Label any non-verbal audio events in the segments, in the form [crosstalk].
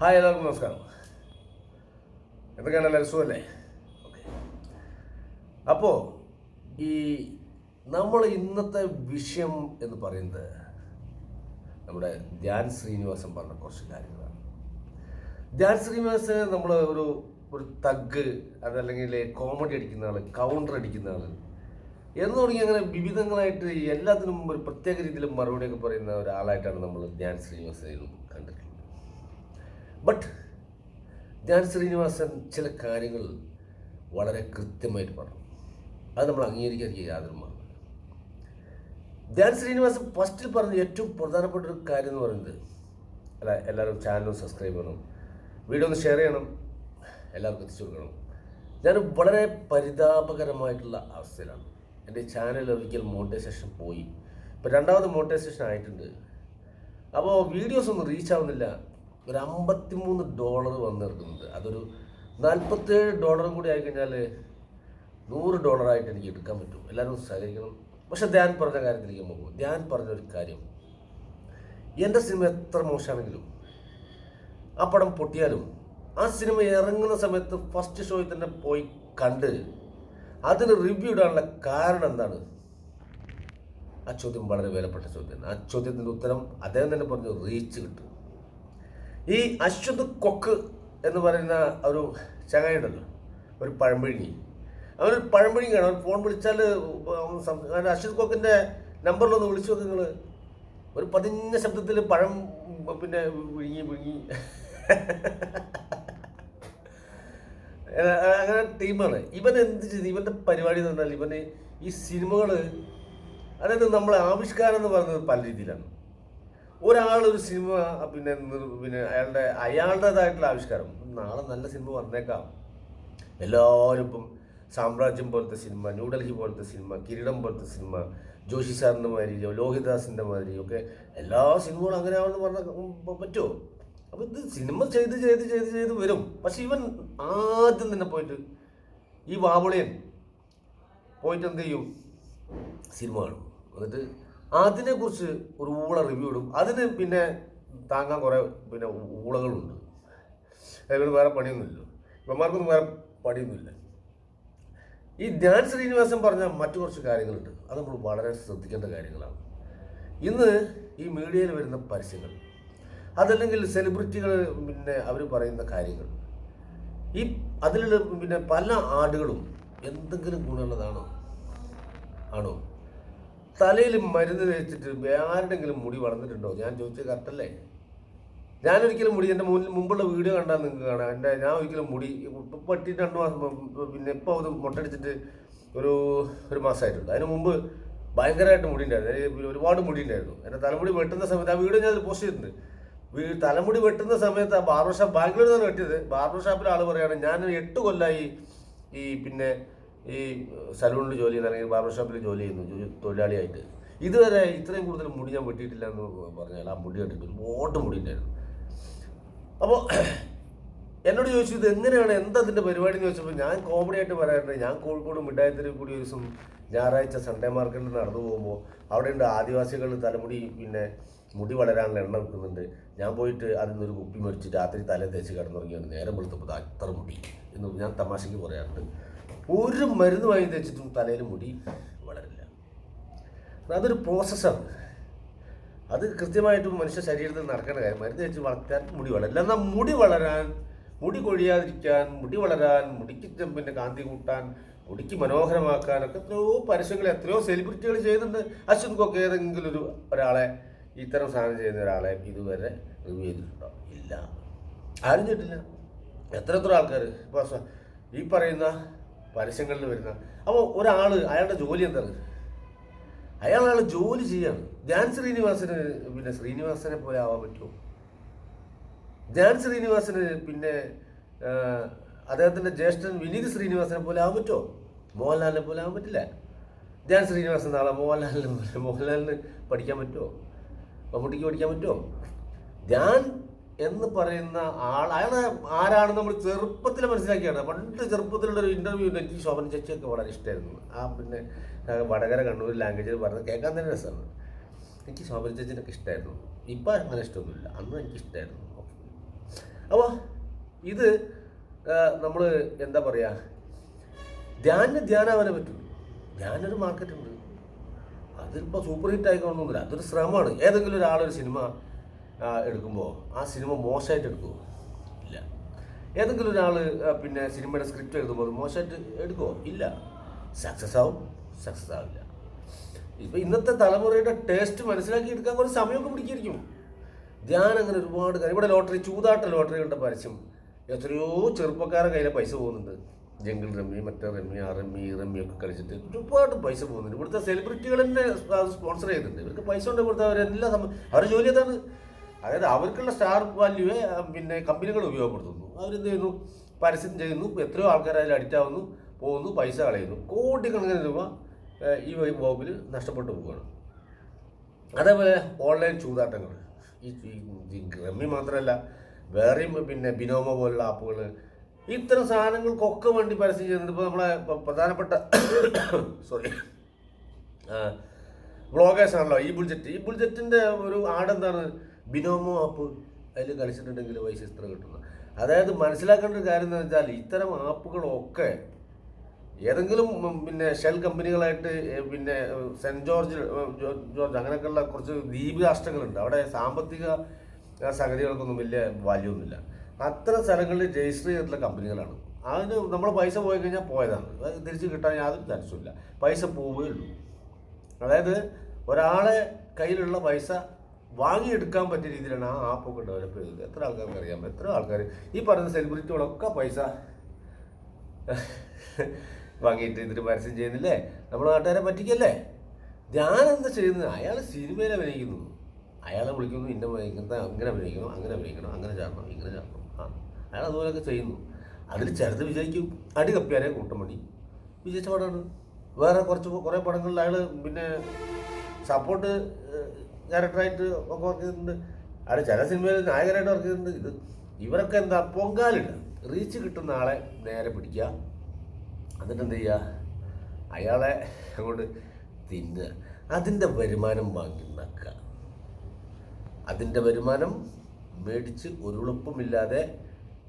Hi എല്ലാവർക്കും നമസ്കാരം. എന്തൊക്കെയാണ് എല്ലാവരും സുഖമല്ലേ ഓക്കെ. അപ്പോൾ ഈ നമ്മൾ ഇന്നത്തെ വിഷയം എന്ന് പറയുന്നത് നമ്മുടെ ധ്യാൻ ശ്രീനിവാസൻ പറഞ്ഞ കുറച്ച് കാര്യങ്ങളാണ്. ധ്യാൻ ശ്രീനിവാസൻ നമ്മൾ ഒരു ഒരു തഗ് അതല്ലെങ്കിൽ കോമഡി അടിക്കുന്ന ആൾ കൗണ്ടർ അടിക്കുന്ന ആൾ എന്ന് തുടങ്ങി അങ്ങനെ വിവിധങ്ങളായിട്ട് എല്ലാത്തിനും ഒരു പ്രത്യേക രീതിയിൽ മറുപടിയൊക്കെ പറയുന്ന ഒരാളായിട്ടാണ് നമ്മൾ ധ്യാൻ ശ്രീനിവാസൻ ബട്ട് ധ്യാൻ ശ്രീനിവാസൻ ചില കാര്യങ്ങൾ വളരെ കൃത്യമായിട്ട് പറഞ്ഞു. അത് നമ്മൾ അംഗീകരിക്കാൻ യാതൊരു മാർഗം ധ്യാൻ ശ്രീനിവാസൻ ഫസ്റ്റിൽ പറഞ്ഞ ഏറ്റവും പ്രധാനപ്പെട്ട ഒരു കാര്യം എന്ന് പറയുന്നത് അല്ല എല്ലാവരും ചാനൽ സബ്സ്ക്രൈബ് ചെയ്യണം വീഡിയോ ഒന്ന് ഷെയർ ചെയ്യണം എല്ലാവർക്കും എത്തിച്ചു കൊടുക്കണം. ഞാൻ വളരെ പരിതാപകരമായിട്ടുള്ള അവസ്ഥയിലാണ്. എന്റെ ചാനൽ ഒരിക്കൽ മോണിറ്റൈസേഷൻ പോയി. ഇപ്പോൾ രണ്ടാമത് മോണിറ്റൈസേഷൻ ആയിട്ടുണ്ട്. അപ്പോൾ വീഡിയോസ് ഒന്നും റീച്ച് ആവുന്നില്ല. ഒരു അമ്പത്തിമൂന്ന് ഡോളർ വന്ന് അതൊരു നാൽപ്പത്തേഴ് ഡോളറും കൂടി ആയിക്കഴിഞ്ഞാൽ നൂറ് ഡോളറായിട്ട് എനിക്ക് എടുക്കാൻ പറ്റും. എല്ലാവരും സഹകരിക്കണം. പക്ഷെ ധ്യാൻ പറഞ്ഞ കാര്യത്തിലേക്ക് പോകും ധ്യാൻ പറഞ്ഞ ഒരു കാര്യം. എന്റെ സിനിമ എത്ര മോശമാണെങ്കിലും ആ പടം പൊട്ടിയാലും ആ സിനിമ ഇറങ്ങുന്ന സമയത്ത് ഫസ്റ്റ് ഷോയിൽ തന്നെ പോയി കണ്ട് അതിന് റിവ്യൂ ഇടാനുള്ള കാരണം എന്താണ്? ആ ചോദ്യം വളരെ വിലപ്പെട്ട ചോദ്യമാണ്. ആ ചോദ്യത്തിന്റെ ഉത്തരം അദ്ദേഹം തന്നെ പറഞ്ഞു റീച്ച് കിട്ടും. ഈ അശ്വത് കൊക്ക് എന്ന് പറയുന്ന ഒരു ചങ്ങായിണ്ടല്ലോ ഒരു പഴമ്പഴിഞ്ഞി അവനൊരു പഴമ്പഴിഞ്ഞാണ് അവൻ ഫോൺ വിളിച്ചാൽ അശ്വത് കൊക്കിന്റെ നമ്പറിലൊന്ന് വിളിച്ചു നോക്ക് നിങ്ങൾ ഒരു പതിഞ്ഞ ശബ്ദത്തിൽ പഴം പിന്നെ വിഴുങ്ങി വിഴുങ്ങി. [laughs] അങ്ങനെ ടീമാണ്. ഇവൻ എന്ത് ചെയ്തു? ഇവന്റെ പരിപാടി എന്ന് പറഞ്ഞാൽ ഇവന് ഈ സിനിമകൾ അതായത് നമ്മളെ ആവിഷ്കാരം എന്ന് പറയുന്നത് പല രീതിയിലാണ്. ഒരാൾ ഒരു സിനിമ പിന്നെ പിന്നെ അയാളുടെ അയാളുടേതായിട്ടുള്ള ആവിഷ്കാരം. നാളെ നല്ല സിനിമ വന്നേക്കാം. എല്ലാവരും ഇപ്പം സാമ്രാജ്യം പോലത്തെ സിനിമ ന്യൂഡൽഹി പോലത്തെ സിനിമ കിരീടം പോലത്തെ സിനിമ ജോഷി സാറിന്റെ മാതിരിയോ ലോഹിദാസിന്റെ മാതിരിയോ ഒക്കെ എല്ലാ സിനിമകളും അങ്ങനെ ആവണമെന്ന് പറഞ്ഞാൽ പറ്റുമോ അപ്പോൾ ഇത് സിനിമ ചെയ്ത് ചെയ്ത് ചെയ്ത് ചെയ്ത് വരും. പക്ഷെ ഇവൻ ആദ്യം തന്നെ പോയിട്ട് ഈ വാവളിയൻ പോയിട്ട് എന്ത് ചെയ്യും? സിനിമ കാണും. എന്നിട്ട് അതിനെക്കുറിച്ച് ഒരു ഊള റിവ്യൂ ഇടും. അതിന് പിന്നെ താങ്ങാൻ കുറേ പിന്നെ ഊളകളുണ്ട്. അതിനോട് വേറെ പണിയൊന്നുമില്ല. ഇവന്മാർക്കൊന്നും വേറെ പണിയൊന്നുമില്ല. ഈ ധ്യാൻ ശ്രീനിവാസൻ പറഞ്ഞ മറ്റു കുറച്ച് കാര്യങ്ങളുണ്ട്. അത് നമ്മൾ വളരെ ശ്രദ്ധിക്കേണ്ട കാര്യങ്ങളാണ്. ഇന്ന് ഈ മീഡിയയിൽ വരുന്ന പരസ്യങ്ങൾ അതല്ലെങ്കിൽ സെലിബ്രിറ്റികൾ പിന്നെ അവർ പറയുന്ന കാര്യങ്ങൾ ഈ അതിലുള്ള പിന്നെ പല ആടുകളും എന്തെങ്കിലും ഗുണമുള്ളതാണോ? ആണോ? തലയിൽ മരുന്ന് തേച്ചിട്ട് ആരുടെങ്കിലും മുടി വളർന്നിട്ടുണ്ടോ? ഞാൻ ചോദിച്ചത് കറക്റ്റല്ലേ ഞാനൊരിക്കലും മുടി എന്റെ മുന്നിൽ മുമ്പുള്ള വീഡിയോ കണ്ടാൽ നിങ്ങൾക്ക് കാണാം. എന്റെ ഞാൻ ഒരിക്കലും മുടി പട്ടി രണ്ട് മാസം പിന്നെ ഇപ്പോൾ അത് മുട്ടടിച്ചിട്ട് ഒരു ഒരു മാസമായിട്ടുണ്ട്. അതിന് മുമ്പ് ഭയങ്കരമായിട്ട് മുടി ഉണ്ടായിരുന്നു. ഒരുപാട് മുടി ഉണ്ടായിരുന്നു. എന്റെ തലമുടി വെട്ടുന്ന സമയത്ത് ആ വീഡിയോ ഞാൻ പോസ്റ്റ് ചെയ്തിട്ടുണ്ട്. തലമുടി വെട്ടുന്ന സമയത്ത് ആ ബാർബർ ഷാപ്പ് ബാംഗ്ലൂരിൽ നിന്നാണ് വെട്ടിയത്. ബാർബർ ഷാപ്പിലെ ആൾ പറയുകയാണ് ഞാൻ എട്ട് കൊല്ലായി ഈ പിന്നെ ഈ സലൂണിൽ ജോലി ചെയ്യുന്ന അല്ലെങ്കിൽ ബാർബർ ഷോപ്പിൽ ജോലി ചെയ്യുന്നു തൊഴിലാളിയായിട്ട് ഇതുവരെ ഇത്രയും കൂടുതൽ മുടി ഞാൻ വെട്ടിയിട്ടില്ല എന്ന് പറഞ്ഞാൽ ആ മുടി കണ്ടിട്ട് ഒരുപാട് മുടി ഉണ്ടായിരുന്നു. അപ്പോൾ എന്നോട് ചോദിച്ചു ഇത് എങ്ങനെയാണ്? എന്താ അതിന്റെ പരിപാടി? എന്ന് ചോദിച്ചപ്പോൾ ഞാൻ കോമഡി ആയിട്ട് പറയാറുണ്ട്. ഞാൻ കോഴിക്കോട് മിഠായത്തിൽ കൂടി ഒരു ദിവസം ഞായറാഴ്ച സൺഡേ മാർക്കറ്റിൽ നടന്നു പോകുമ്പോൾ അവിടെയുണ്ട് ആദിവാസികൾ തലമുടി പിന്നെ മുടി വളരാനുള്ള എണ്ണ വെക്കുന്നുണ്ട് ഞാൻ പോയിട്ട് അതിൽ നിന്നൊരു കുപ്പി മേടിച്ച് രാത്രി തല തേച്ച് കിടന്നുറങ്ങിയാണ്. നേരം വെളുത്തപ്പോൾ അത്ര മുടി എന്ന് ഞാൻ തമാശയ്ക്ക് പറയാറുണ്ട്. ഒരു മരുന്ന് വാങ്ങി തേച്ചിട്ടും തലയിൽ മുടി വളരില്ല. അതൊരു പ്രോസസ്സാണ് അത് കൃത്യമായിട്ട് മനുഷ്യ ശരീരത്തിൽ നടക്കേണ്ട കാര്യം. മരുന്ന് വെച്ച് വളർത്താൻ മുടി വളരില്ല. എന്നാൽ മുടി വളരാൻ മുടി കൊഴിയാതിരിക്കാൻ മുടി വളരാൻ മുടിക്ക് പിന്നെ കാന്തി കൂട്ടാൻ മുടിക്ക് മനോഹരമാക്കാനൊക്കെ എത്രയോ പരസ്യങ്ങൾ എത്രയോ സെലിബ്രിറ്റികൾ ചെയ്യുന്നുണ്ട്. അശ്വത്കൊക്കെ ഏതെങ്കിലും ഒരു ഒരാളെ ഇത്തരം സാധനം ചെയ്യുന്ന ഒരാളെ ഇതുവരെ റിവ്യൂ ചെയ്തിട്ടുണ്ടോ? ഇല്ല. ആരും ചെയ്തിട്ടില്ല. എത്ര എത്ര ആൾക്കാർ ഇപ്പോൾ ഈ പറയുന്ന പരസ്യങ്ങളിൽ വരുന്ന. അപ്പോൾ ഒരാൾ അയാളുടെ ജോലി എന്താണ്? അയാൾ അയാൾ ജോലി ചെയ്യാണ്. ധ്യാൻ ശ്രീനിവാസന് പിന്നെ ശ്രീനിവാസനെ പോലെ ആവാൻ പറ്റുമോ? ധ്യാൻ ശ്രീനിവാസന് പിന്നെ അദ്ദേഹത്തിന്റെ ജ്യേഷ്ഠൻ വിനീത് ശ്രീനിവാസനെ പോലെ ആവാൻ പറ്റുമോ? മോഹൻലാലിനെ പോലെ ആവാൻ പറ്റില്ല. ധ്യാൻ ശ്രീനിവാസൻ നാളെ മോഹൻലാലിനെ പോലെ മോഹൻലാലിന് പഠിക്കാൻ പറ്റുമോ? മമ്മൂട്ടിക്ക് പഠിക്കാൻ പറ്റുമോ? ധ്യാൻ എന്ന് പറയുന്ന ആൾ അയാൾ ആരാണെന്ന് നമ്മൾ ചെറുപ്പത്തിൽ മനസ്സിലാക്കിയാണ്. പണ്ട് ചെറുപ്പത്തിലുള്ള ഒരു ഇന്റർവ്യൂ എനിക്ക് ശോഭൻ ചേച്ചിയൊക്കെ വളരെ ഇഷ്ടമായിരുന്നു ആ പിന്നെ വടകര കണ്ണൂർ ലാംഗ്വേജിൽ പറഞ്ഞത് കേൾക്കാൻ തന്നെ രസമാണ്. എനിക്ക് ശോഭൻ ചേച്ചിനൊക്കെ ഇഷ്ടമായിരുന്നു ഇപ്പം അങ്ങനെ ഇഷ്ടമൊന്നുമില്ല. അന്ന് എനിക്ക് ഇഷ്ടമായിരുന്നു അപ്പോൾ ഇത് നമ്മൾ എന്താ പറയുക ധ്യാനിന് ധ്യാനാവാനേ പറ്റുള്ളൂ ധ്യാനൊരു മാർക്കറ്റുണ്ട് അതിപ്പോൾ സൂപ്പർ ഹിറ്റ് ആയിക്കൊള്ളണമെന്നില്ല അതൊരു ശ്രമമാണ്. ഏതെങ്കിലും ഒരാളൊരു സിനിമ എടുക്കുമ്പോൾ ആ സിനിമ മോശമായിട്ട് എടുക്കുമോ ഇല്ല. ഏതെങ്കിലും ഒരാൾ പിന്നെ സിനിമയുടെ സ്ക്രിപ്റ്റ് എഴുതുമ്പോൾ മോശമായിട്ട് എടുക്കുമോ ഇല്ല. സക്സസ് ആവും. സക്സസ് ആവില്ല. ഇപ്പം ഇന്നത്തെ തലമുറയുടെ ടേസ്റ്റ് മനസ്സിലാക്കി എടുക്കാൻ കുറച്ച് സമയമൊക്കെ പിടിക്കായിരിക്കും. ഞാൻ അങ്ങനെ ഒരുപാട് കാര്യം. ഇവിടെ ലോട്ടറി ചൂതാട്ട ലോട്ടറികളുടെ പരസ്യം. എത്രയോ ചെറുപ്പക്കാരെ കയ്യിലെ പൈസ പോകുന്നുണ്ട്. ജംഗിൾ റമ്മി മറ്റേ റമ്മി ആ റമ്മി ഈ റമ്മി ഒക്കെ കളിച്ചിട്ട് ഒരുപാട് പൈസ പോകുന്നുണ്ട്. ഇവിടുത്തെ സെലിബ്രിറ്റികൾ തന്നെ സ്പോൺസർ ചെയ്തിട്ടുണ്ട്. ഇവർക്ക് പൈസ ഉണ്ട് കൊടുത്താൽ അവരെല്ലാം അവർ ജോലി അതാണ്. അതായത് അവർക്കുള്ള സ്റ്റാർ വാല്യൂവെ പിന്നെ കമ്പനികൾ ഉപയോഗപ്പെടുത്തുന്നു. അവരെന്ത് ചെയ്യുന്നു? പരസ്യം ചെയ്യുന്നു. എത്രയോ ആൾക്കാർ അതിൽ അഡിക്റ്റ് ആവുന്നു പോകുന്നു പൈസ കളയുന്നു. കോടിക്കണക്കിന് രൂപ ഈ വകുപ്പിൽ നഷ്ടപ്പെട്ടു പോവുകയാണ്. അതേപോലെ ഓൺലൈൻ ചൂതാട്ടങ്ങൾ. ഈ റമ്മി മാത്രമല്ല വേറെയും പിന്നെ ബിനോമ പോലുള്ള ആപ്പുകൾ ഇത്തരം സാധനങ്ങൾക്കൊക്കെ വേണ്ടി പരസ്യം ചെയ്യുന്നുണ്ട്. ഇപ്പോൾ നമ്മളെ പ്രധാനപ്പെട്ട സോറി വ്ളോഗേഴ്സ് ആണല്ലോ ഈ ബുൾജറ്റ് ഈ ബുൾജറ്റിന്റെ ഒരു ആടെന്താണ്? ബിനോമോ ആപ്പ് അതിൽ കളിച്ചിട്ടുണ്ടെങ്കിൽ പൈസ ഇത്ര കിട്ടുന്നത് അതായത് മനസ്സിലാക്കേണ്ട ഒരു കാര്യം എന്ന് വെച്ചാൽ ഇത്തരം ആപ്പുകളൊക്കെ ഏതെങ്കിലും പിന്നെ ഷെൽ കമ്പനികളായിട്ട് പിന്നെ സെന്റ് ജോർജ് ജോർജ് അങ്ങനെയൊക്കെയുള്ള കുറച്ച് ദ്വീപ് രാഷ്ട്രങ്ങളുണ്ട് അവിടെ സാമ്പത്തിക സംഗതികൾക്കൊന്നും വലിയ വാല്യൂ ഒന്നുമില്ല അത്തരം സ്ഥലങ്ങളിൽ രജിസ്റ്റർ ചെയ്തിട്ടുള്ള കമ്പനികളാണ്. അതിന് നമ്മൾ പൈസ പോയി കഴിഞ്ഞാൽ പോയതാണ്. അത് തിരിച്ച് കിട്ടാൻ യാതൊരു ചാൻസുമില്ല. പൈസ പോവുകയുള്ളൂ. അതായത് ഒരാളെ കയ്യിലുള്ള പൈസ വാങ്ങിയെടുക്കാൻ പറ്റിയ രീതിയിലാണ് ആ ആപ്പൊക്കെ ഡെവലപ്പ് ചെയ്തത്. എത്ര ആൾക്കാർക്ക് അറിയാം? എത്ര ആൾക്കാർ ഈ പറയുന്ന സെലിബ്രിറ്റികളൊക്കെ പൈസ വാങ്ങിയിട്ട് ഇതിന് പരസ്യം ചെയ്യുന്നില്ലേ? നമ്മുടെ നാട്ടുകാരെ പറ്റിക്കല്ലേ? ഞാൻ എന്താ ചെയ്യുന്നത്? അയാൾ സിനിമയിൽ അഭിനയിക്കുന്നു. അയാളെ വിളിക്കുന്നു ഇന്ന ഇങ്ങനത്തെ ഇങ്ങനെ അഭിനയിക്കണം അങ്ങനെ അഭിനയിക്കണം അങ്ങനെ ചാടണം ഇങ്ങനെ ചാടണം. ആ അയാൾ അതുപോലെയൊക്കെ ചെയ്യുന്നു. അതിൽ ചിലത് വിജയിക്കും അടി കപ്പിയാരെ കൂട്ടം പണി വിജയിച്ച പടമാണ് വേറെ കുറച്ച് കുറേ പടങ്ങളിൽ അയാൾ പിന്നെ സപ്പോർട്ട് ക്യാരക്ടറായിട്ട് ഒക്കെ വർക്ക് ചെയ്തിട്ടുണ്ട്. അവിടെ ചില സിനിമയിൽ നായകനായിട്ട് വർക്ക് ചെയ്തിട്ടുണ്ട്. ഇത് ഇവരൊക്കെ എന്താ പൊങ്കാലുണ്ട് റീച്ച് കിട്ടുന്ന ആളെ നേരെ പിടിക്കുക. എന്നിട്ട് എന്ത് ചെയ്യുക? അയാളെ അങ്ങോട്ട് തിന്നുക. അതിന്റെ വരുമാനം വാങ്ങി നക്കുക അതിന്റെ വരുമാനം മേടിച്ച് ഒരു ഒരുളുപ്പമില്ലാതെ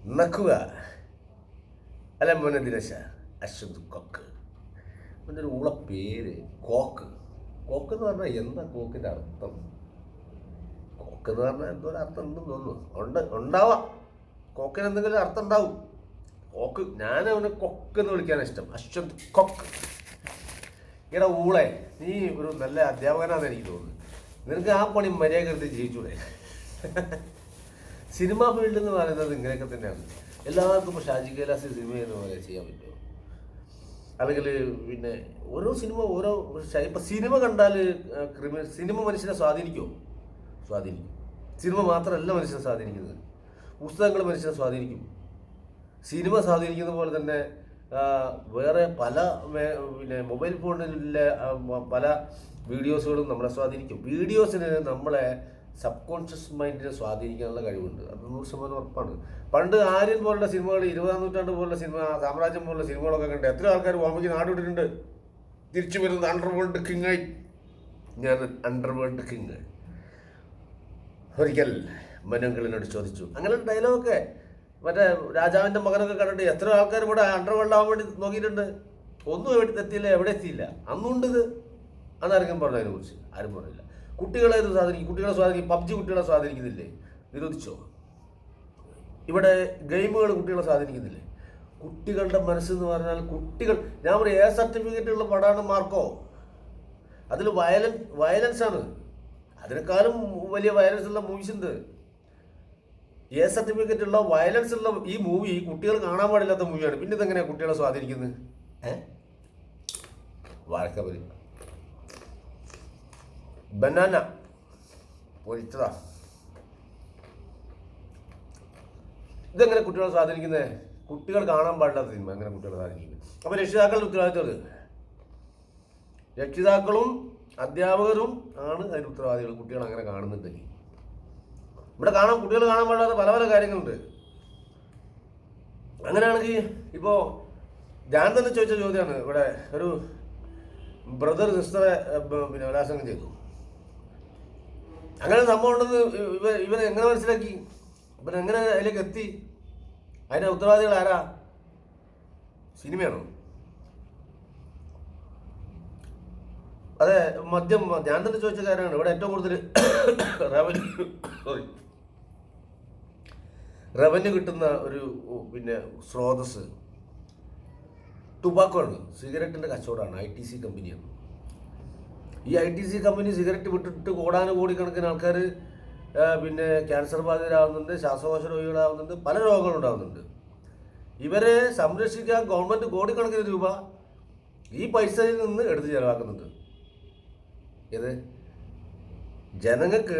നക്കുക. അല്ല മോനെ ദിനശ അശ്വന്ത് കൊക്ക്. അവന്റെ ഒരു പേര് കോക്ക്. കോക്ക് എന്ന് പറഞ്ഞാൽ എന്താ കോക്കിന്റെ അർത്ഥം? കോക്ക് എന്ന് പറഞ്ഞാൽ എന്തോ ഒരു അർത്ഥം ഉണ്ടെന്ന് തോന്നുന്നു. ഉണ്ട് ഉണ്ടാവാം. കോക്കിന് എന്തെങ്കിലും അർത്ഥം ഉണ്ടാവും. കോക്ക് ഞാൻ അവനെ കൊക്ക് എന്ന് വിളിക്കാൻ ഇഷ്ടം. അശ്വന്ത് കൊക്ക്. ഇവിടെ ഊളെ നീ ഒരു നല്ല അധ്യാപകനാണെന്ന് എനിക്ക് തോന്നുന്നു. നിനക്ക് ആ പണി മര്യാദ ജീവിച്ചൂടെ? സിനിമ ഫീൽഡ് എന്ന് പറയുന്നത് ഇങ്ങനെയൊക്കെ തന്നെയാണ്. എല്ലാവർക്കും ഷാജി കൈലാസി സിനിമ എന്ന് ചെയ്യാൻ പറ്റുമോ? അല്ലെങ്കിൽ പിന്നെ ഓരോ സിനിമ ഓരോ ഇപ്പം സിനിമ കണ്ടാൽ ക്രിമി സിനിമ മനുഷ്യനെ സ്വാധീനിക്കുമോ സ്വാധീനിക്കും. സിനിമ മാത്രമല്ല മനുഷ്യനെ സ്വാധീനിക്കുന്നത്. പുസ്തകങ്ങൾ മനുഷ്യനെ സ്വാധീനിക്കും. സിനിമ സ്വാധീനിക്കുന്ന പോലെ തന്നെ വേറെ പല പിന്നെ മൊബൈൽ ഫോണിലെ പല വീഡിയോസുകളും നമ്മളെ സ്വാധീനിക്കും. വീഡിയോസിന് നമ്മളെ സബ് കോൺഷ്യസ് മൈൻഡിനെ സ്വാധീനിക്കാനുള്ള കഴിവുണ്ട്. അത് നൂറ് ശതമാനം ഉറപ്പാണ്. പണ്ട് ആര്യൻ പോലുള്ള സിനിമകൾ ഇരുപതാം നൂറ്റാണ്ട് പോലുള്ള സിനിമ സാമ്രാജ്യം പോലുള്ള സിനിമകളൊക്കെ കണ്ട് എത്ര ആൾക്കാർ നാട് നാടുവിട്ടിട്ടുണ്ട്. തിരിച്ചു വരുന്നത് അണ്ടർ വേൾഡ് കിങ്ങായി ഞാൻ അണ്ടർ വേൾഡ് കിങ് ഒരിക്കൽ മനുങ്കളിനോട് ചോദിച്ചു. അങ്ങനെ ഡയലോഗൊക്കെ മറ്റേ രാജാവിന്റെ മകനൊക്കെ കണ്ടിട്ട് എത്ര ആൾക്കാർ ഇവിടെ അണ്ടർവേൾഡ് ആവാൻ വേണ്ടി നോക്കിയിട്ടുണ്ട്? ഒന്നും എവിടെ എത്തിയില്ല എവിടെ എത്തിയില്ല. അന്നുണ്ട് ഇത് അതാർക്കും പറഞ്ഞു അതിനെക്കുറിച്ച് ആരും പറഞ്ഞില്ല. കുട്ടികളെ ഇത് സ്വാധീനിക്കും. കുട്ടികളെ സ്വാധീനിക്കും. പബ്ജി കുട്ടികളെ സ്വാധീനിക്കുന്നില്ലേ? നിരോധിച്ചോ? ഇവിടെ ഗെയിമുകൾ കുട്ടികളെ സ്വാധീനിക്കുന്നില്ലേ? കുട്ടികളുടെ മനസ്സെന്ന് പറഞ്ഞാൽ കുട്ടികൾ ഞാൻ പറയും എ സർട്ടിഫിക്കറ്റ് ഉള്ള പടമാണ് മാർക്കോ. അതിൽ വയലൻ വയലൻസ് ആണ് അതിനേക്കാളും വലിയ വയലൻസ് ഉള്ള മൂവീസ് ഉണ്ട് എ സർട്ടിഫിക്കറ്റ് ഉള്ള വയലൻസ് ഉള്ള ഈ മൂവി കുട്ടികൾ കാണാൻ പാടില്ലാത്ത മൂവിയാണ്. പിന്നെ ഇതെങ്ങനെയാണ് കുട്ടികളെ സ്വാധീനിക്കുന്നത്? ഏ? വാഴക്കബരി ബനാന പൊരിച്ചതാ. ഇതെങ്ങനെ കുട്ടികളെ സ്വാധീനിക്കുന്നത് കുട്ടികൾ കാണാൻ പാടില്ലാത്ത സിനിമ എങ്ങനെ കുട്ടികളെ സ്വാധീനിക്കുന്നത് അപ്പോൾ രക്ഷിതാക്കളുടെ ഉത്തരവാദിത്വം രക്ഷിതാക്കളും അധ്യാപകരും ആണ് അതിന് ഉത്തരവാദികൾ. കുട്ടികൾ അങ്ങനെ കാണുന്നുണ്ടെങ്കിൽ. ഇവിടെ കാണാൻ കുട്ടികൾ കാണാൻ പാടില്ലാത്ത പല പല കാര്യങ്ങളുണ്ട്. അങ്ങനെയാണെങ്കിൽ ഇപ്പോ ഞാൻ തന്നെ ചോദിച്ച ചോദ്യമാണ്. ഇവിടെ ഒരു ബ്രദർ ബ- പിന്നെ ബലാത്സംഗം ചെയ്തു. അങ്ങനെ സംഭവം ഉണ്ടെന്ന് ഇവ ഇവൻ എങ്ങനെ മനസ്സിലാക്കി? ഇവർ എങ്ങനെ അതിലേക്ക് എത്തി? അതിന്റെ ഉത്തരവാദികൾ ആരാ? സിനിമയാണോ? അതെ മദ്യം ഞാൻ തന്നെ ചോദിച്ച കാര്യമാണ്. ഇവിടെ ഏറ്റവും കൂടുതൽ റവന്യൂ സോറി റവന്യൂ കിട്ടുന്ന ഒരു പിന്നെ സ്രോതസ് ടുബാക്കോ ആണ്. സിഗരറ്റിന്റെ കച്ചവടമാണ്. ഐ ടി സി കമ്പനിയാണ്. ഈ I T C company cigarette വിട്ടിട്ട് കോടാനുകോടിക്കണക്കിന് ആൾക്കാർ പിന്നെ ക്യാൻസർ ബാധിതരാകുന്നുണ്ട് ശ്വാസകോശ രോഗികളാകുന്നുണ്ട് പല രോഗങ്ങളും ഉണ്ടാകുന്നുണ്ട് ഇവരെ സംരക്ഷിക്കാൻ ഗവൺമെന്റ് കോടിക്കണക്കിന് രൂപ ഈ പൈസയിൽ നിന്ന് എടുത്ത് ചെലവാക്കുന്നുണ്ട്. ഇത് ജനങ്ങൾക്ക്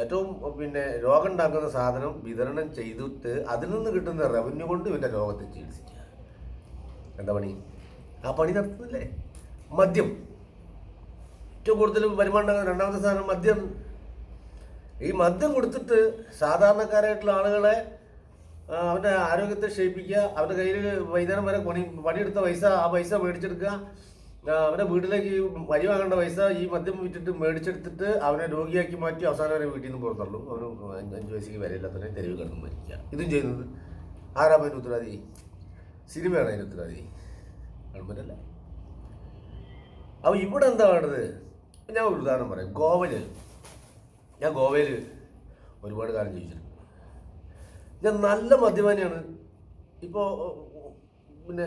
ഏറ്റവും പിന്നെ രോഗം ഉണ്ടാക്കുന്ന സാധനം വിതരണം ചെയ്തിട്ട് അതിൽ നിന്ന് കിട്ടുന്ന റവന്യൂ കൊണ്ട് ഇവന്റെ രോഗത്തെ ചികിത്സിക്കുക. എന്താ പണി? ആ പണി നടത്തുന്നില്ലേ? മദ്യം. ഏറ്റവും കൂടുതൽ വരുമാനം ഉണ്ടാകുന്ന രണ്ടാമത്തെ സാധനം മദ്യം. ഈ മദ്യം കൊടുത്തിട്ട് സാധാരണക്കാരായിട്ടുള്ള ആളുകളെ അവന്റെ ആരോഗ്യത്തെ ക്ഷയിപ്പിക്കുക അവന്റെ കയ്യിൽ വൈകുന്നേരം വരെ പണി പണിയെടുത്ത പൈസ ആ പൈസ മേടിച്ചെടുക്കുക അവന്റെ വീട്ടിലേക്ക് വരി വാങ്ങേണ്ട പൈസ ഈ മദ്യം വിറ്റിട്ട് മേടിച്ചെടുത്തിട്ട് അവനെ രോഗിയാക്കി മാറ്റി അവസാനം വരെ വീട്ടിൽ നിന്ന് പുറത്തുള്ളൂ. അവന് അഞ്ച് വയസ്സിലേക്ക് വരെയില്ലാത്തവനെ തെരുവ് കിടന്ന് മരിക്കുക. ഇതും ചെയ്യുന്നത് ആരാ അതിന് ഉത്തരവാദി. സിനിമയാണ് അതിന് ഉത്തരവാദി. ഗവൺമെന്റ് അല്ലേ? അപ്പോൾ ഇവിടെ എന്താ വേണ്ടത്? ഞാൻ ഒരു ഉദാഹരണം പറയാം. ഗോവയിൽ ഞാൻ ഗോവയിൽ ഒരുപാട് കാലം ജീവിച്ചിട്ടുണ്ട് ഞാൻ നല്ല മദ്യപാനിയാണ്. ഇപ്പോൾ പിന്നെ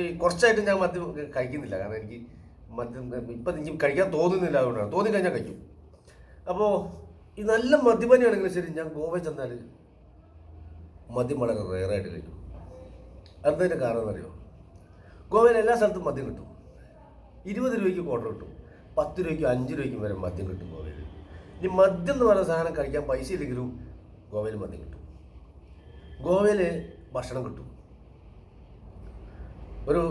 ഈ കുറച്ചായിട്ട് ഞാൻ മദ്യം കഴിക്കുന്നില്ല. കാരണം എനിക്ക് മദ്യം ഇപ്പം എനിക്ക് കഴിക്കാൻ തോന്നുന്നില്ല അതുകൊണ്ടാണ്. തോന്നിക്കഴിഞ്ഞാൽ കഴിക്കും. അപ്പോൾ ഈ നല്ല മദ്യപാനിയാണെങ്കിലും ശരി ഞാൻ ഗോവയിൽ ചെന്നാൽ മദ്യം വളരെ റെയറായിട്ട് കഴിക്കും. അതിന്റെ കാരണം എന്നറിയോ ഗോവയിൽ എല്ലാ സ്ഥലത്തും മദ്യം കിട്ടും. ഇരുപത് രൂപയ്ക്ക് ക്വാർട്ടർ കിട്ടും. പത്ത് രൂപയ്ക്കും അഞ്ച് രൂപയ്ക്കും വരെ മദ്യം കിട്ടും ഗോവയിൽ ഇനി മദ്യം എന്ന് പറയുന്ന സാധനം കഴിക്കാൻ പൈസ ഇല്ലെങ്കിലും ഗോവയിൽ മദ്യം കിട്ടും. ഗോവയിൽ ഭക്ഷണം കിട്ടും. ഒരു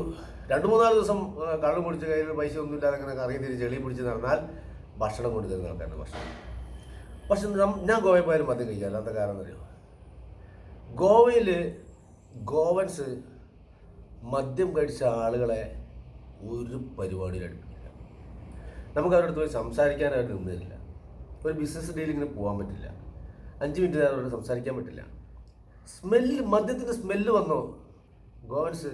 രണ്ട് മൂന്നാൽ ദിവസം കള്ളും കുടിച്ച് കയ്യിൽ പൈസ ഒന്നും ഇല്ലാതെ അങ്ങനെ കറങ്ങി തിരിച്ച് ചെളി പിടിച്ച് നടന്നാൽ ഭക്ഷണം കൊണ്ട് തരുന്ന ആൾക്കാരുടെ ഭക്ഷണം. പക്ഷെ ഞാൻ ഗോവയിൽ പോയാലും മദ്യം കഴിക്കുക അല്ലാത്ത കാരണം അറിയോ? ഗോവയിൽ ഗോവൻസ് മദ്യം കഴിച്ച ആളുകളെ ഒരു പരിപാടിയിൽ നമുക്ക് അവരുടെ പോയി സംസാരിക്കാൻ അവർ ഒരു ബിസിനസ് ഡീലിങ്ങിന് പോകാൻ പറ്റില്ല. അഞ്ച് മിനിറ്റ് നേരം അവരോട് സംസാരിക്കാൻ പറ്റില്ല. സ്മെല്ല് മദ്യത്തിന്റെ സ്മെല്ല് വന്നോ. ഗോവൻസ്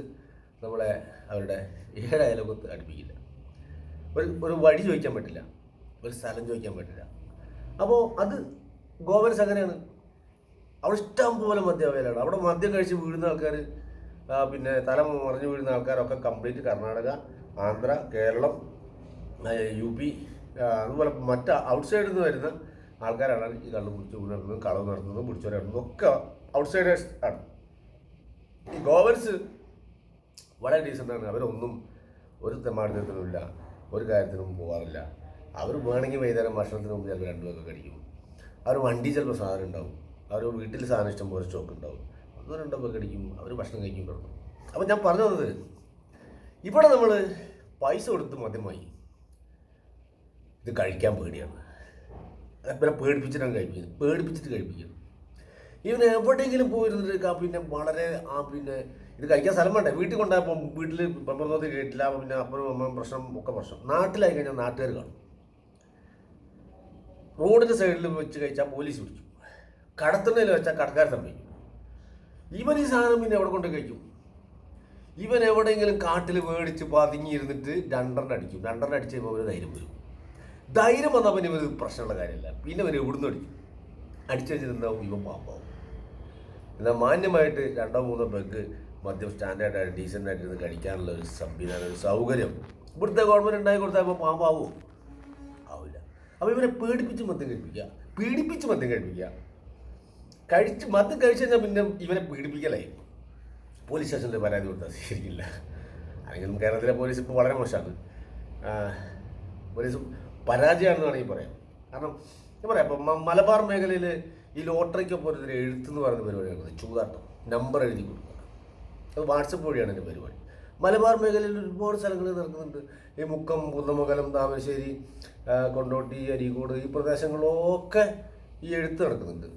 നമ്മളെ അവരുടെ ഏഴ് അയലോകത്ത് അടുപ്പിക്കില്ല. ഒരു ഒരു വഴി ചോദിക്കാൻ പറ്റില്ല. ഒരു സ്ഥലം ചോദിക്കാൻ പറ്റില്ല. അപ്പോൾ അത് ഗോവൻസ് അങ്ങനെയാണ്. അവിടെ ഇഷ്ടം പോലെ മദ്യവേലാണ് അവിടെ മദ്യം കഴിച്ച് വീഴുന്ന ആൾക്കാർ പിന്നെ തല മറിഞ്ഞു വീഴുന്ന ആൾക്കാരൊക്കെ complete Karnataka Andhra Keralam U P അതുപോലെ മറ്റ് ഔട്ട്സൈഡിൽ നിന്ന് വരുന്ന ആൾക്കാരാണ് ഈ കള്ളു കുടിച്ച് നടത്തുന്നതും കളവ് നടത്തുന്നതും പിടിച്ചു നടത്തുന്നതും ഒക്കെ ഔട്ട്സൈഡേഴ്സ് ആണ്. ഈ ഗോവൻസ് വളരെ ഡീസന്റാണ് അവരൊന്നും ഒരു തെമ്മാടിത്തരത്തിനുമില്ല ഒരു കാര്യത്തിനും പോകാറില്ല അവർ വേണമെങ്കിൽ വൈകുന്നേരം ഭക്ഷണത്തിന് മുമ്പ് ചിലപ്പോൾ രണ്ടു പേർക്ക് കഴിക്കും. അവർ വണ്ടി ചിലപ്പോൾ സാധനം ഉണ്ടാവും. അവർ വീട്ടിൽ സാധനം ഇഷ്ടം പോലെ സ്റ്റോക്ക് ഉണ്ടാവും. ഒന്നോ രണ്ടോ പേർക്ക് അവർ ഭക്ഷണം കഴിക്കും കിടക്കും. അപ്പോൾ ഞാൻ പറഞ്ഞു തന്നത് ഇവിടെ നമ്മൾ പൈസ കൊടുത്ത് മദ്യമായി ഇത് കഴിക്കാൻ പേടിയാണ്. പിന്നെ പേടിപ്പിച്ചിട്ടാണ് കഴിപ്പിക്കുന്നത് പേടിപ്പിച്ചിട്ട് കഴിപ്പിക്കുന്നത് ഇവൻ എവിടെയെങ്കിലും പോയിരുന്നിട്ട് ആ പിന്നെ വളരെ ആ പിന്നെ ഇത് കഴിക്കാൻ സ്ഥലം വേണ്ട. വീട്ടിൽ കൊണ്ടായപ്പോൾ വീട്ടിൽ പമ്പർന്നോത്തി കേട്ടില്ല. പിന്നെ അപ്പനും അമ്മ പ്രശ്നം ഒക്കെ പ്രശ്നം. നാട്ടിലായി കഴിഞ്ഞാൽ നാട്ടുകാർ കാണും. റോഡിന്റെ സൈഡിൽ വെച്ച് കഴിച്ചാൽ പോലീസ് പിടിക്കും കടത്തുന്നതിൽ വെച്ചാൽ കടക്കാർ സംഭവിക്കും. ഇവൻ ഈ സാധനം പിന്നെ എവിടെ കൊണ്ട് കഴിക്കും? ഇവൻ എവിടെയെങ്കിലും കാട്ടിൽ മേടിച്ച് പതിങ്ങിയിരുന്നിട്ട് രണ്ടെണ്ണം അടിക്കും. രണ്ടെണ്ണം അടിച്ച് കഴിയുമ്പോൾ ഒരു ധൈര്യം വരും. ധൈര്യം വന്നാൽ പിന്നെ ഇവർ പ്രശ്നമുള്ള കാര്യമില്ല. പിന്നെ ഇവർ എവിടുന്ന് അടിക്കും. അടിച്ചു വെച്ചിട്ടുണ്ടാവും ഇവൻ പാമ്പാവും. എന്നാൽ മാന്യമായിട്ട് രണ്ടോ മൂന്നോ പെഗ് മദ്യം സ്റ്റാൻഡേർഡായിട്ട് ഡീസന്റായിട്ട് ഇരുന്ന് കഴിക്കാനുള്ള ഒരു സംവിധാനം ഒരു സൗകര്യം ഇവിടുത്തെ ഗവൺമെന്റ് ഉണ്ടാക്കി കൊടുത്താൽ ഇപ്പോൾ പാമ്പാവുമോ ആവില്ല. അപ്പോൾ ഇവരെ പേടിപ്പിച്ച് മദ്യം കഴിപ്പിക്കുക. പീഡിപ്പിച്ച് മദ്യം കഴിപ്പിക്കുക. കഴിച്ച് മദ്യം കഴിച്ചു കഴിഞ്ഞാൽ പിന്നെ ഇവരെ പീഡിപ്പിക്കലായി പോലീസ് സ്റ്റേഷനിൽ പരാതി കൊടുത്താൽ ശരിക്കില്ല അല്ലെങ്കിൽ കേരളത്തിലെ പോലീസ് ഇപ്പോൾ വളരെ മോശമാണ്. പോലീസ് പരാജയമാണെന്ന് വേണമെങ്കിൽ പറയാം. കാരണം ഞാൻ പറയാം ഇപ്പം മലബാർ മേഖലയിൽ ഈ ലോട്ടറിക്കൊപ്പം ഒരു എഴുത്തെന്ന് പറയുന്ന പരിപാടിയാണ് ചൂതാട്ടം. നമ്പർ എഴുതി കൊടുക്കുക അത് വാട്സപ്പ് വഴിയാണ് എന്റെ പരിപാടി. മലബാർ മേഖലയിൽ ഒരുപാട് സ്ഥലങ്ങളിൽ നടക്കുന്നുണ്ട്. ഈ മുക്കം കുന്നമംഗലം താമരശ്ശേരി കൊണ്ടോട്ടി അരീക്കോട് ഈ പ്രദേശങ്ങളിലൊക്കെ ഈ എഴുത്ത് നടക്കുന്നുണ്ട്.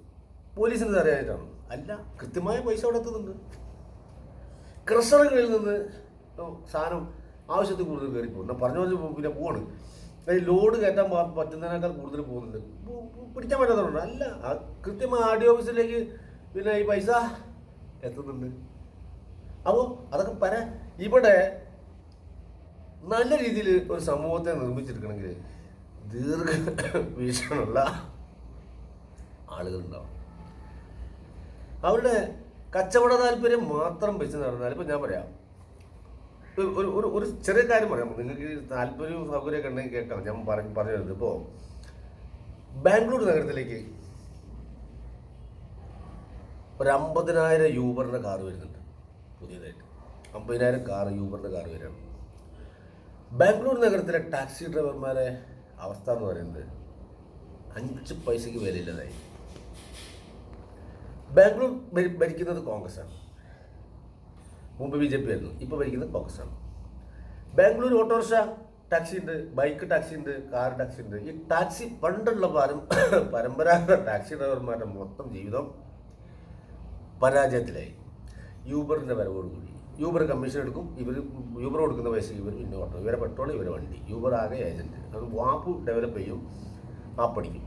പോലീസിന് അറിയാനായിട്ടാണ്. അല്ല കൃത്യമായ പൈസ അവിടെ എത്തുന്നുണ്ട്. ക്രഷറുകളിൽ നിന്ന് സാധനം ആവശ്യത്തിൽ കൂടുതൽ കയറി പോകും പറഞ്ഞു പറഞ്ഞ പിന്നെ പോവാണ്. ലോഡ് കയറ്റാൻ പറ്റുന്നതിനേക്കാൾ കൂടുതൽ പോകുന്നുണ്ട്. പിടിക്കാൻ പറ്റാത്തതുകൊണ്ട്. അല്ല കൃത്യമായി ആർ ഡി ഓഫീസിലേക്ക് പിന്നെ ഈ പൈസ എത്തുന്നുണ്ട്. അപ്പോൾ അതൊക്കെ പര ഇവിടെ നല്ല രീതിയിൽ ഒരു സമൂഹത്തെ നിർമ്മിച്ചെടുക്കണമെങ്കിൽ ദീർഘ വീക്ഷണമുള്ള ആളുകളുണ്ടാവും അവരുടെ കച്ചവട താല്പര്യം മാത്രം വെച്ച് നടന്നാൽ ഇപ്പം ഞാൻ പറയാം. ഒരു- ഒരു ഒരു ചെറിയ കാര്യം പറയാം. നിങ്ങൾക്ക് താല്പര്യവും സൗകര്യമൊക്കെ ഉണ്ടെങ്കിൽ കേൾക്കാം ഞാൻ പറഞ്ഞു പറഞ്ഞു ഇപ്പോൾ ബാംഗ്ലൂർ നഗരത്തിലേക്ക് ഒരു അമ്പതിനായിരം യൂബറിന്റെ കാർ വരുന്നുണ്ട്. പുതിയതായിട്ട്. അമ്പതിനായിരം കാർ യൂബറിന്റെ കാർ വരികയാണ് ബാംഗ്ലൂർ നഗരത്തിലെ ടാക്സി ഡ്രൈവർമാരെ അവസ്ഥ എന്ന് പറയുന്നത് അഞ്ച് പൈസയ്ക്ക് വിലയില്ലതായി ബാംഗ്ലൂർ ഭരിക്കുന്നത് കോൺഗ്രസ് കോൺഗ്രസ്സാണ്. മുമ്പ് ബി ജെ പി ആയിരുന്നു. ഇപ്പോൾ ഭരിക്കുന്നത് കോൺഗ്രസ്സാണ്. ബാംഗ്ലൂർ ഓട്ടോറിക്ഷ ടാക്സി ഉണ്ട് ബൈക്ക് ടാക്സി ഉണ്ട് കാർ ടാക്സി ഉണ്ട്. ഈ ടാക്സി പണ്ടുള്ള പരം പരമ്പരാഗത ടാക്സി ഡ്രൈവർമാരുടെ മൊത്തം ജീവിതം പരാജയത്തിലായി. യൂബറിന്റെ വരവോടുകൂടി. യൂബർ കമ്മീഷൻ എടുക്കും ഇവർ യൂബർ കൊടുക്കുന്ന പൈസ ഇവർ പിന്നെ ഓട്ടോ ഇവരെ പെട്രോൾ ഇവരെ വണ്ടി യൂബർ ആകെ ഏജന്റ് അത് വാപ്പ് ഡെവലപ്പ് ചെയ്യും ആപ്പടിക്കും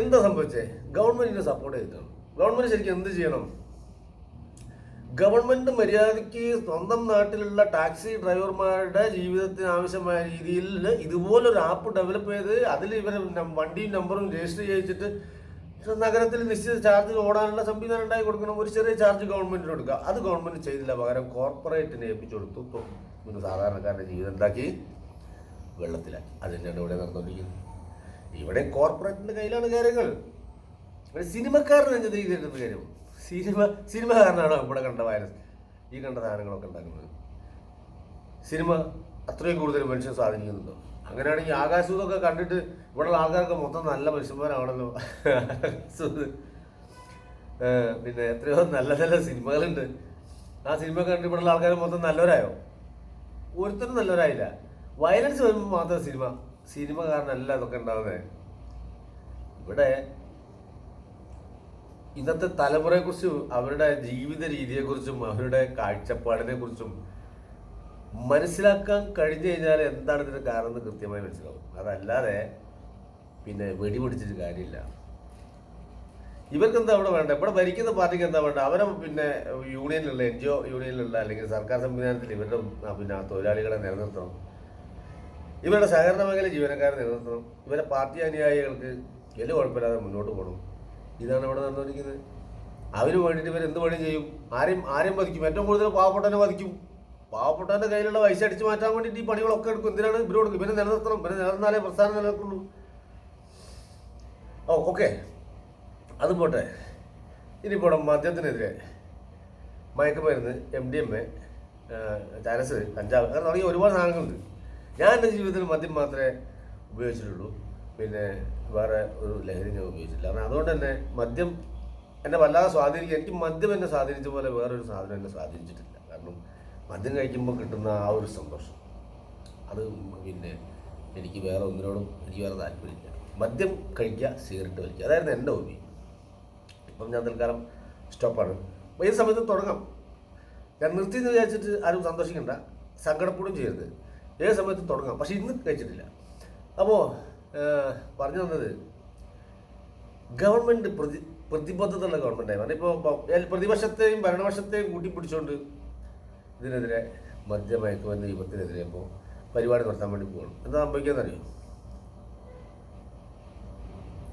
എന്താ സംഭവിച്ചേ? ഗവൺമെന്റിനെ സപ്പോർട്ട് ചെയ്തിട്ടാണ്. ഗവൺമെന്റ് ശരിക്കും എന്ത് ചെയ്യണം? ഗവൺമെന്റ് മര്യാദയ്ക്ക് സ്വന്തം നാട്ടിലുള്ള ടാക്സി ഡ്രൈവർമാരുടെ ജീവിതത്തിന് ആവശ്യമായ രീതിയിൽ ഇതുപോലൊരു ആപ്പ് ഡെവലപ്പ് ചെയ്ത് അതിൽ ഇവരെ വണ്ടിയും നമ്പറും രജിസ്റ്റർ ചെയ്യിച്ചിട്ട് നഗരത്തിൽ നിശ്ചിത ചാർജ് ഓടാനുള്ള സംവിധാനം ഉണ്ടാക്കി കൊടുക്കണം. ഒരു ചെറിയ ചാർജ് ഗവൺമെന്റിന് കൊടുക്കുക. അത് ഗവൺമെന്റ് ചെയ്തില്ല. പകരം കോർപ്പറേറ്റിനെ ഏൽപ്പിച്ചു കൊടുത്തു. പിന്നെ സാധാരണക്കാരുടെ ജീവിതം ഉണ്ടാക്കി വെള്ളത്തിലാക്കി. അത് തന്നെയാണ് ഇവിടെ നടന്നുകൊണ്ടിരിക്കുന്നത്. ഇവിടെ കോർപ്പറേറ്റിന്റെ കയ്യിലാണ് കാര്യങ്ങൾ. സിനിമക്കാരൻ നെഞ്ചത് ചെയ്തിരുന്ന കാര്യം സിനിമ സിനിമ കാരണമാണ് ഇവിടെ കണ്ട വൈറസ് ഈ കണ്ട സാധനങ്ങളൊക്കെ ഉണ്ടാക്കുന്നത്. സിനിമ അത്രയും കൂടുതൽ മനുഷ്യൻ സ്വാധീനിക്കുന്നുണ്ടോ? അങ്ങനെയാണെങ്കിൽ ആകാശദൂതൊക്കെ കണ്ടിട്ട് ഇവിടെയുള്ള ആൾക്കാർക്ക് മൊത്തം നല്ല മനുഷ്യന്മാരാണല്ലോ. പിന്നെ എത്രയോ നല്ല നല്ല സിനിമകളുണ്ട്. ആ സിനിമ കണ്ടിട്ട് ഇവിടെയുള്ള ആൾക്കാർ മൊത്തം നല്ലവരായോ? ഒരുത്തരും നല്ലവരായില്ല. വയലൻസ് വരുമ്പോൾ മാത്രം സിനിമ സിനിമ കാരണമല്ല ഇതൊക്കെ ഉണ്ടാവുന്നത് ഇവിടെ ഇന്നത്തെ തലമുറയെക്കുറിച്ചും അവരുടെ ജീവിത രീതിയെക്കുറിച്ചും അവരുടെ കാഴ്ചപ്പാടിനെ കുറിച്ചും മനസ്സിലാക്കാൻ കഴിഞ്ഞു കഴിഞ്ഞാൽ എന്താണ് ഇതിന് കാരണം എന്ന് കൃത്യമായി മനസ്സിലാവും. അതല്ലാതെ പിന്നെ വെടിപിടിച്ചിട്ട് കാര്യമില്ല. ഇവർക്ക് എന്താ അവിടെ വേണ്ട ഇവിടെ ഭരിക്കുന്ന പാർട്ടിക്ക് എന്താ വേണ്ട അവരെ പിന്നെ യൂണിയനിലുള്ള എൻ ജി ഒ യൂണിയനിലുള്ള അല്ലെങ്കിൽ സർക്കാർ സംവിധാനത്തിൽ ഇവരുടെ പിന്നെ തൊഴിലാളികളെ നിലനിർത്തണം. ഇവരുടെ സഹകരണ മേഖല ജീവനക്കാരെ നിലനിർത്തണം. ഇവരെ പാർട്ടി അനുയായികൾക്ക് വലിയ കുഴപ്പമില്ലാതെ മുന്നോട്ട് പോകണം. ഇതാണ് ഇവിടെ നടന്നുകൊണ്ടിരിക്കുന്നത്. അവന് വേണ്ടിയിട്ട് ഇവർ എന്ത് പണി ചെയ്യും. ആരെയും ആരെയും വധിക്കും. ഏറ്റവും കൂടുതൽ പാവപ്പെട്ടവനെ വധിക്കും. പാവപ്പെട്ടവന്റെ കയ്യിലുള്ള പൈസ അടിച്ചു മാറ്റാൻ വേണ്ടിയിട്ട് ഈ പണികളൊക്കെ എടുക്കും. എന്തിനാണ് ഇവർ കൊടുക്കും ഇവരെ നിലനിർത്തണം. ഇവരെ നിലനിർന്നാലേ പ്രസ്ഥാനം നിലനിൽക്കുള്ളൂ. Oh okay. അത് പോട്ടെ. ഇനിയിപ്പോൾ ഇവിടെ മദ്യത്തിനെതിരെ മയക്കുമരുന്ന് എം ഡി എം എ ചരസ് കഞ്ചാവ് അങ്ങനെ തുടങ്ങിയ ഒരുപാട് സാധനങ്ങളുണ്ട്. ഞാൻ എന്റെ ജീവിതത്തിൽ മദ്യം മാത്രമേ ഉപയോഗിച്ചിട്ടുള്ളൂ. പിന്നെ വേറെ ഒരു ലഹരി ഞാൻ ഉപയോഗിച്ചില്ല കാരണം അതുകൊണ്ട് തന്നെ മദ്യം എന്നെ വല്ലാതെ സ്വാധീനിക്കുക എനിക്ക് മദ്യം എന്നെ സ്വാധീനിച്ച പോലെ വേറൊരു സാധനം എന്നെ സ്വാധീനിച്ചിട്ടില്ല. കാരണം മദ്യം കഴിക്കുമ്പോൾ കിട്ടുന്ന ആ ഒരു സന്തോഷം. അത് പിന്നെ എനിക്ക് വേറെ ഒന്നിനോടും എനിക്ക് വേറെ താല്പര്യമില്ല. മദ്യം കഴിക്കുക സിഗരറ്റ് വലിക്കുക. അതായിരുന്നു എന്റെ ഹോബി. ഇപ്പം ഞാൻ തൽക്കാലം സ്റ്റോപ്പാണ്. അപ്പോൾ ഈ സമയത്ത് തുടങ്ങാം. ഞാൻ നിർത്തി എന്ന് വിചാരിച്ചിട്ട് ആരും സന്തോഷിക്കണ്ട. സങ്കടപ്പെടും ചെയ്യരുത്. ഏത് സമയത്ത് തുടങ്ങാം. പക്ഷേ ഇന്ന് കഴിച്ചിട്ടില്ല. അപ്പോൾ പറഞ്ഞു തന്നത് ഗവൺമെന്റ് പ്രതി പ്രതിബദ്ധതയുള്ള ഗവൺമെന്റ് ആയി ഇപ്പോൾ പ്രതിപക്ഷത്തെയും ഭരണപക്ഷത്തെയും കൂട്ടിപ്പിടിച്ചുകൊണ്ട് ഇതിനെതിരെ മദ്യമയക്കുമരുന്ന് യുഗത്തിനെതിരെ ഇപ്പോൾ പരിപാടി നടത്താൻ വേണ്ടി പോകണം എന്താ സംഭവിക്കാന്നറിയോ?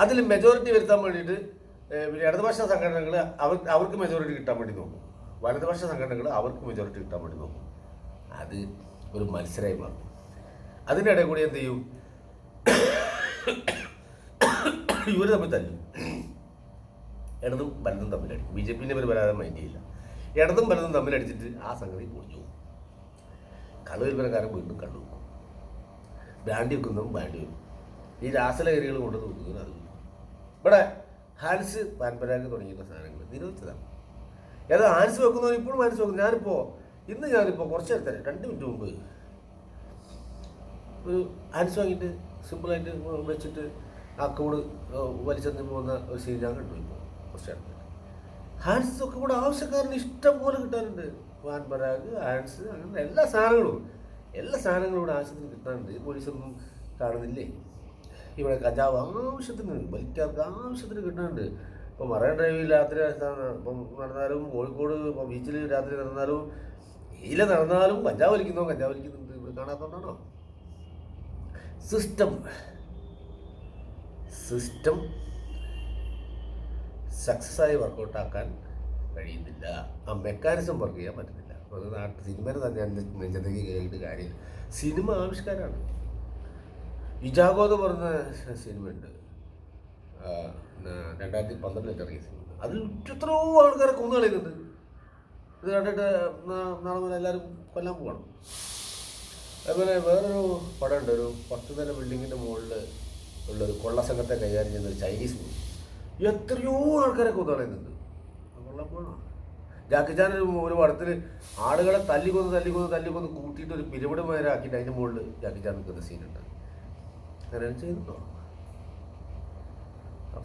അതിൽ മെജോറിറ്റി വരുത്താൻ വേണ്ടിയിട്ട് പിന്നെ ഇടതുപക്ഷ സംഘടനകൾ അവർ അവർക്ക് മെജോറിറ്റി കിട്ടാൻ വേണ്ടി നോക്കും. വലതുപക്ഷ സംഘടനകൾ അവർക്ക് മെജോറിറ്റി കിട്ടാൻ വേണ്ടി നോക്കും. അത് ഒരു മത്സരമായി മാറും. അതിനിടെ കൂടി എന്ത് ചെയ്യും? ഇവർ തമ്മിൽ തല്ലും. ഇടതും വലതും തമ്മിലടി ബി ജെ പിന്നെ ഇവർ വരാതെ മൈൻഡ് ചെയ്യില്ല ഇടതും വലതും തമ്മിലടിച്ചിട്ട് ആ സംഗതി പൊളിഞ്ഞു കള്ളു വിൽപ്പനക്കാരൻ വീണ്ടും കള്ളു വെക്കും ബ്രാൻഡി വെക്കുന്നതും ബ്രാൻഡി വെക്കും. ഈ രാസലഹരികൾ കൊണ്ട് നോക്കുന്നത് അത്. ഇവിടെ ഹാൻസ് പാൻപരാഗ് തുടങ്ങിയിട്ടുള്ള സാധനങ്ങൾ നിരോധിച്ചതാണ്. ഏതോ ഹാൻസ് വെക്കുന്നവർ ഇപ്പോഴും ഹാൻസ് വെക്കുന്നു. ഞാനിപ്പോൾ ഇന്ന് ഞാനിപ്പോൾ കുറച്ച് നേരത്തെ രണ്ട് മിനിറ്റ് മുമ്പ് ഒരു ഹാൻസ് വാങ്ങിയിട്ട് സിമ്പിളായിട്ട് വെച്ചിട്ട് ആ കൂട് വലിച്ചെറിഞ്ഞ് പോകുന്ന ഒരു സീൻ ഞാൻ കണ്ടു ഇപ്പോൾ ഹാൻസ് ഒക്കെ കൂടെ ആവശ്യക്കാരന് ഇഷ്ടം പോലെ കിട്ടാനുണ്ട്. പാൻപരാഗ് ഹാൻസ് അങ്ങനെ എല്ലാ സാധനങ്ങളും. എല്ലാ സാധനങ്ങളും ഇവിടെ ആവശ്യത്തിന് കിട്ടാനുണ്ട്. പോലീസൊന്നും കാണുന്നില്ലേ? ഇവിടെ കഞ്ചാവ് ആവശ്യത്തിന് വലിക്കാർക്ക് ആവശ്യത്തിന് കിട്ടാനുണ്ട്. ഇപ്പോൾ മറൈൻ ഡ്രൈവിൽ രാത്രി ഇപ്പം നടന്നാലും കോഴിക്കോട് ഇപ്പം ബീച്ചിൽ രാത്രി നടന്നാലും ഈല നടന്നാലും കഞ്ചാവ് വലിക്കുന്നോ കഞ്ചാവ് വലിക്കുന്നുണ്ട്. ഇവിടെ കാണാത്തതുകൊണ്ടാണോ സിസ്റ്റം. സിസ്റ്റം സക്സസ് ആയി വർക്കൗട്ട് ആക്കാൻ കഴിയുന്നില്ല. ആ മെക്കാനിസം വർക്ക് ചെയ്യാൻ പറ്റുന്നില്ല. അത് നാട്ടിൽ സിനിമയുടെ തന്നെ നെഞ്ചത്തേക്ക് കയറിയിട്ട് കാര്യമില്ല സിനിമ ആവിഷ്കാരമാണ്. ഇജാഗോ എന്ന് പറഞ്ഞ സിനിമയുണ്ട്. രണ്ടായിരത്തി പന്ത്രണ്ടിൽ ഇറങ്ങിയ സിനിമ. അതിൽ എത്രയോ ആൾക്കാരെ കൊന്നു കളയുന്നുണ്ട് ഇത് കണ്ടിട്ട് നാളെ മുതൽ എല്ലാവരും കൊല്ലാൻ പോകണം അതുപോലെ വേറൊരു പടമുണ്ട്. ഒരു പത്ത് നില ബിൽഡിങ്ങിന്റെ മുകളിൽ കൊള്ള സംഘത്തെ കൈകാര്യം ചെയ്യുന്ന ഒരു ചൈനീസ് മൂവി എത്രയോ ആൾക്കാരെ കൊന്നു കളയുന്നുണ്ട് അത് കൊള്ളാൻ പോകണം ജാക്കി ചാൻ ഒരു പടത്തിൽ ആളുകളെ തല്ലിക്കൊന്ന് തല്ലിക്കൊന്ന് തല്ലിക്കൊന്ന് കൂട്ടിയിട്ട് ഒരു പിരിവിടെ മേരാക്കിയിട്ട് അതിന്റെ മുകളിൽ ജാക്കി ചാൻ നിൽക്കുന്ന സീനുണ്ട്. അങ്ങനെ ചെയ്യുന്നുണ്ടോ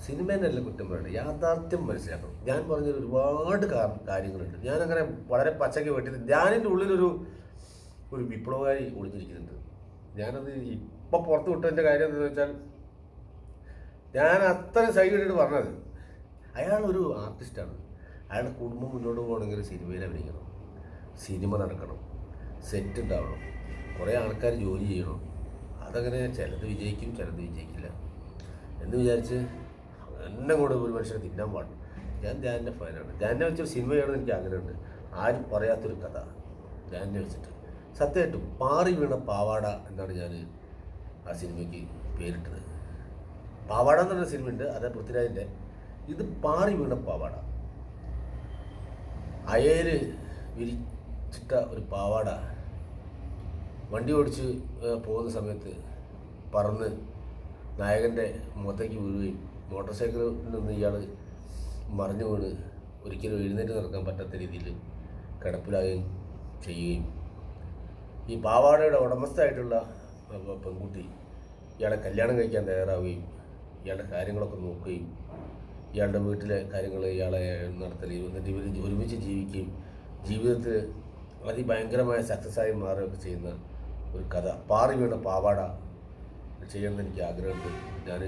സിനിമേനല്ല കുറ്റം പറയുന്നത് യാഥാർത്ഥ്യം മനസ്സിലാക്കണം. ഞാൻ പറഞ്ഞ ഒരുപാട് കാര്യങ്ങളുണ്ട്. ഞാനങ്ങനെ വളരെ പച്ചയ്ക്ക് വെട്ടി ഞാനിന്റെ ഉള്ളിലൊരു ഒരു വിപ്ലവകാരി ഒളിഞ്ഞിരിക്കുന്നുണ്ട് ഞാനത് ഇപ്പം പുറത്ത് വിട്ടതിന്റെ കാര്യം എന്താണെന്ന് വെച്ചാൽ ഞാൻ അത്ര സൈഡിട്ട് പറഞ്ഞത് അയാൾ ഒരു ആർട്ടിസ്റ്റാണ്. അയാളുടെ കുടുംബം മുന്നോട്ട് പോകണമെങ്കിൽ സിനിമയിൽ അഭിനയിക്കണം. സിനിമ നടക്കണം. സെറ്റ് ഉണ്ടാവണം. കുറേ ആൾക്കാർ ജോലി ചെയ്യണം. അതങ്ങനെ ചിലത് വിജയിക്കും ചിലത് വിജയിക്കില്ല. എന്ന് വിചാരിച്ച് എന്നെ കൂടെ ഒരു മനുഷ്യനെ തിന്നാൻ പാടില്ല. ഞാൻ ധ്യാനിന്റെ ഫാനാണ്. ധ്യാനെ വെച്ചൊരു സിനിമ ചെയ്യണമെന്ന് എനിക്ക് ആഗ്രഹമുണ്ട്. ആരും പറയാത്തൊരു കഥ ധ്യാനെ വെച്ചിട്ട്. സത്യമായിട്ടും പാറി വീണ പാവാട എന്നാണ് ഞാൻ ആ സിനിമയ്ക്ക് പേരിട്ടത്. പാവാട എന്ന് പറഞ്ഞ സിനിമയുണ്ട് അത് പൃഥ്വിരാജിന്റെ ഇത് പാറി വീണ പാവാട. അയേര് വിരിച്ചിട്ട ഒരു പാവാട വണ്ടി ഓടിച്ച് പോകുന്ന സമയത്ത് പറന്ന് നായകന്റെ മുഖത്തേക്ക് വീഴുകയും മോട്ടോർ സൈക്കിളിൽ നിന്ന് ഇയാൾ മറിഞ്ഞു വീണ് ഒരിക്കലും എഴുന്നേറ്റ് നടക്കാൻ പറ്റാത്ത രീതിയിൽ കിടപ്പിലാകുകയും ചെയ്യുകയും ഈ പാവാടയുടെ ഉടമസ്ഥയായിട്ടുള്ള പെൺകുട്ടി ഇയാളെ കല്യാണം കഴിക്കാൻ തയ്യാറാവുകയും ഇയാളുടെ കാര്യങ്ങളൊക്കെ നോക്കുകയും ഇയാളുടെ വീട്ടിലെ കാര്യങ്ങൾ ഇയാളെ നടത്തുകയും എന്നിട്ട് ഇവർ ഒരുമിച്ച് ജീവിക്കുകയും ജീവിതത്തിൽ അതിഭയങ്കരമായ സക്സസ്സായി മാറുകയൊക്കെ ചെയ്യുന്ന ഒരു കഥ. പാറി വീണ പാവാട ചെയ്യണമെന്ന് എനിക്ക് ആഗ്രഹമുണ്ട്. ഞാൻ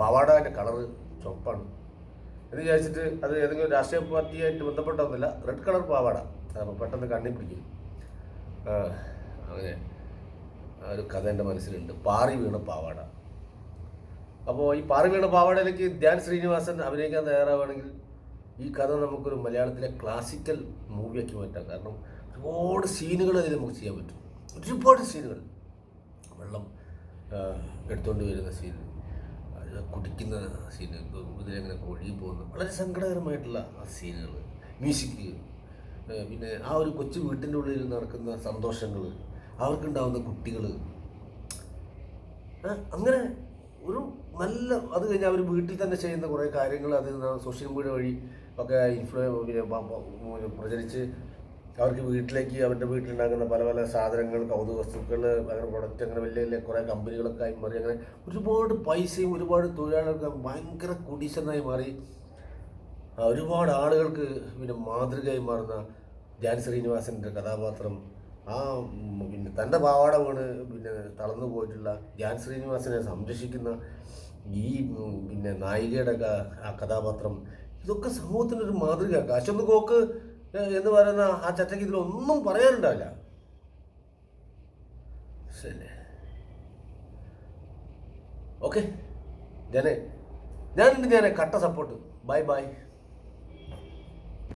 പാവാടന്റെ കളറ് ചുവപ്പാണ്. എന്ന് വിചാരിച്ചിട്ട് അത് ഏതെങ്കിലും രാഷ്ട്രീയ പാർട്ടിയായിട്ട് ബന്ധപ്പെട്ടൊന്നുമില്ല റെഡ് കളർ പാവാട. പെട്ടെന്ന് കണ്ണി പിടിക്കും. അങ്ങനെ ആ ഒരു കഥ എന്റെ മനസ്സിലുണ്ട്. പാറി വീണ പാവാട. അപ്പോൾ ഈ പാറി വീണ പാവാടയിലേക്ക് ധ്യാൻ ശ്രീനിവാസൻ അഭിനയിക്കാൻ തയ്യാറാവുകയാണെങ്കിൽ ഈ കഥ നമുക്കൊരു മലയാളത്തിലെ ക്ലാസിക്കൽ മൂവിയാക്കി മാറ്റാം. കാരണം ഒരുപാട് സീനുകൾ അതിൽ നമുക്ക് ചെയ്യാൻ പറ്റും. ഒരുപാട് സീനുകൾ വെള്ളം എടുത്തുകൊണ്ട് വരുന്ന സീൻ കുടിക്കുന്ന സീന് ഇതിലെങ്ങനെ ഒഴുകി പോകുന്ന വളരെ സങ്കടകരമായിട്ടുള്ള ആ സീനുകൾ മ്യൂസിക് പിന്നെ ആ ഒരു കൊച്ചു വീട്ടിന്റെ ഉള്ളിൽ നടക്കുന്ന സന്തോഷങ്ങൾ. അവർക്കുണ്ടാവുന്ന കുട്ടികൾ അങ്ങനെ ഒരു നല്ല അത് കഴിഞ്ഞ് അവർ വീട്ടിൽ തന്നെ ചെയ്യുന്ന കുറേ കാര്യങ്ങൾ അത് സോഷ്യൽ മീഡിയ വഴി ഒക്കെ ഇൻഫ്ലൂ പ്രചരിച്ച് അവർക്ക് വീട്ടിലേക്ക് അവരുടെ വീട്ടിലുണ്ടാക്കുന്ന പല പല സാധനങ്ങൾ കൗതുക വസ്തുക്കൾ അങ്ങനെ പ്രൊഡക്റ്റ് അങ്ങനെ വലിയ വലിയ കുറേ കമ്പനികളൊക്കെ ആയി മാറി. അങ്ങനെ ഒരുപാട് പൈസയും ഒരുപാട് തൊഴിലാളികൾക്ക് ഭയങ്കര കുടീശനായി മാറി. ഒരുപാട് ആളുകൾക്ക് പിന്നെ മാതൃകയായി മാറുന്ന ധ്യാൻ ശ്രീനിവാസന്റെ കഥാപാത്രം ആ പിന്നെ തന്റെ പാവാട വീണ് പിന്നെ തളർന്നു പോയിട്ടുള്ള ധ്യാൻ ശ്രീനിവാസനെ സംരക്ഷിക്കുന്ന ഈ പിന്നെ നായികയുടെ ആ കഥാപാത്രം. ഇതൊക്കെ സമൂഹത്തിനൊരു മാതൃക കാശൊന്ന് കോക്ക് എന്ന് പറയുന്ന ആ ചട്ടയ്ക്ക് ഇതിലൊന്നും പറയാനുണ്ടാവില്ല. ശരി. ഓക്കെ. ഞാനേ ഞാനുണ്ട് ഞാനേ കട്ട സപ്പോർട്ട്. Bye bye.